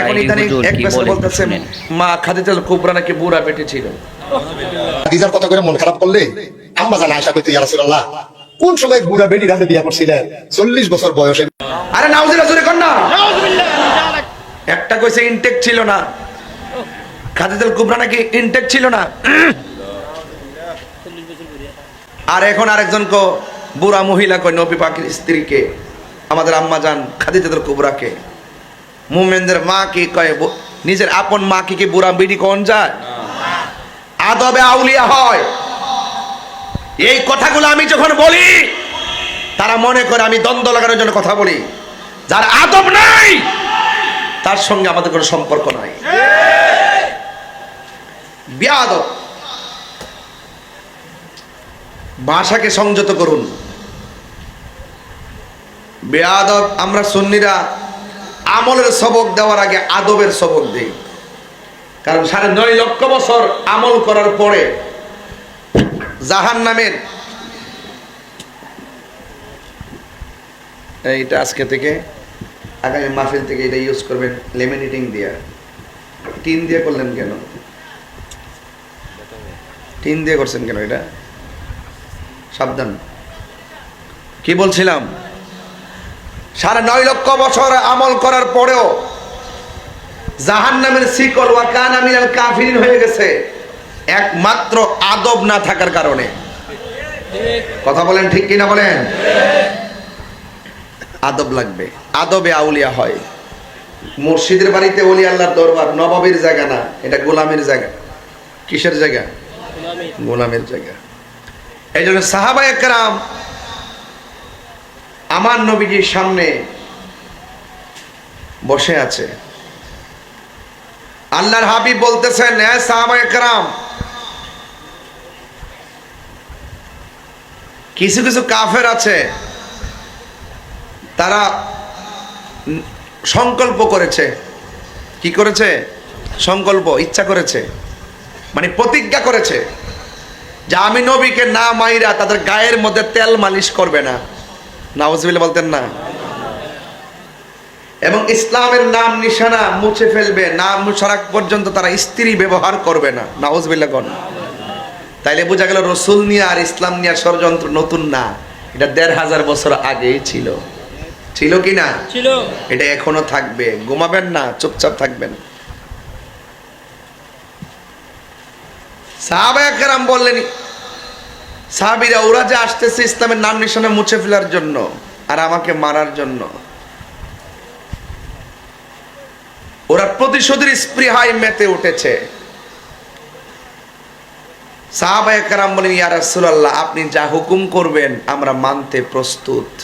এখন ইদানিং এক কি পেশা বলে একটু বলতেছে মা খাদিজাল কুবরা নাকি বুড়া পেটে ছিল। খাদিজার কথা করে মন খারাপ করলে আম্মা জান আয়সা কইতে ইয়া রাসূলুল্লাহ কোন সময় বুড়া বেটি রাতে বিয়া করছিলেন? চল্লিশ বছর বয়সে। আরে নাউজিলা জোরে কর না। একটা কইছে ইনটেক ছিল না। খাদিজাল কুবরা নাকি ইনটেক ছিল না। আর এখন আরেকজন কো বুড়া মহিলা কই নবী পাখির স্ত্রীকে। আমাদের আম্মা জান খাদিজাতুল কুবরাকে। মুমিনদের মা কি কয় নিজের আপন মা কি কি বুড়া বিড়ি কোন যায়? আদবে আউলিয়া হয়। এই কথাগুলো আমি যখন বলি, তারা মনে করে আমি দ্বন্দ্ব লাগানোর জন্য কথা বলি। যার আদব নাই, তার সঙ্গে আমাদের কোনো সম্পর্ক নাই। বিয়াদব। ভাষাকে সংযত করুন। বেয়াদব, আমরা সুন্নিরা আমলের সবক দেওয়ার আগে আদবের সবক দেই। কারণ সাড়ে নয় লক্ষ বছর আমল করার পরে জাহান নামের এইটা আজকে থেকে আগামী মাহফিল থেকে এটা ইউজ করবেন লেমিনেটিং দিয়া। টিন দিয়ে করলেন কেন? টিন দিয়ে করছেন কেন এটা? সাবধান। কি বলছিলাম? সাড়ে নয় লক্ষ বছর আমল করার পরেও জাহান নামের শিকল ওয়া কান আমিনাল কাফিরিন হয়ে গেছে। একমাত্র আদব না থাকার কারণে। কথা বলেন ঠিক কিনা বলেন? আদব লাগবে। আদবে আউলিয়া হয়। মসজিদের বাড়িতে ওলি আল্লাহর দরবার, নবাবের জায়গা না, এটা গোলামের জায়গা। কিসের জায়গা? গোলামের জায়গা। এই জন্য সাহাবা একরাম আমার নবীজির সামনে বসে আছে। আল্লাহর হাবিব বলতেছেন কিছু কিছু কাফের আছে, তারা সংকল্প করেছে। কি করেছে? সংকল্প, ইচ্ছা করেছে। মানে প্রতিজ্ঞা করেছে যে আমি নবীকে না মাইরা তাদের গায়ের মধ্যে তেল মালিশ করবে না। নাওজবিল্লা বলতেন না। এবং ইসলামের নাম নিশানা মুছে ফেলবে নাম মুছারাক পর্যন্ত তারা স্ত্রী ব্যবহার করবে না। নাওজবিল্লা গণ তাইলে বোঝা গেল রসুল নিয়ে আর ইসলাম নিয়ে ষড়যন্ত্র নতুন না। এটা দেড় হাজার বছর আগেই ছিল। ছিল কি না? ছিল। এটা এখনও থাকবে। ঘুমাবেন না চুপচাপ থাকবেন। সাহাবায়াম বললেন সাহাবিরা, ওরা যে আসতেছে ইসলামের নাম নিশানা মুছে ফেলার জন্য আর আমাকে মারার জন্য। ওরা প্রতিশোধের স্পৃহায় মেতে উঠেছে। সাহাবায়াম বলেন, ইয়া রাসূলুল্লাহ, আপনি যা হুকুম করবেন, আমরা মানতে প্রস্তুত।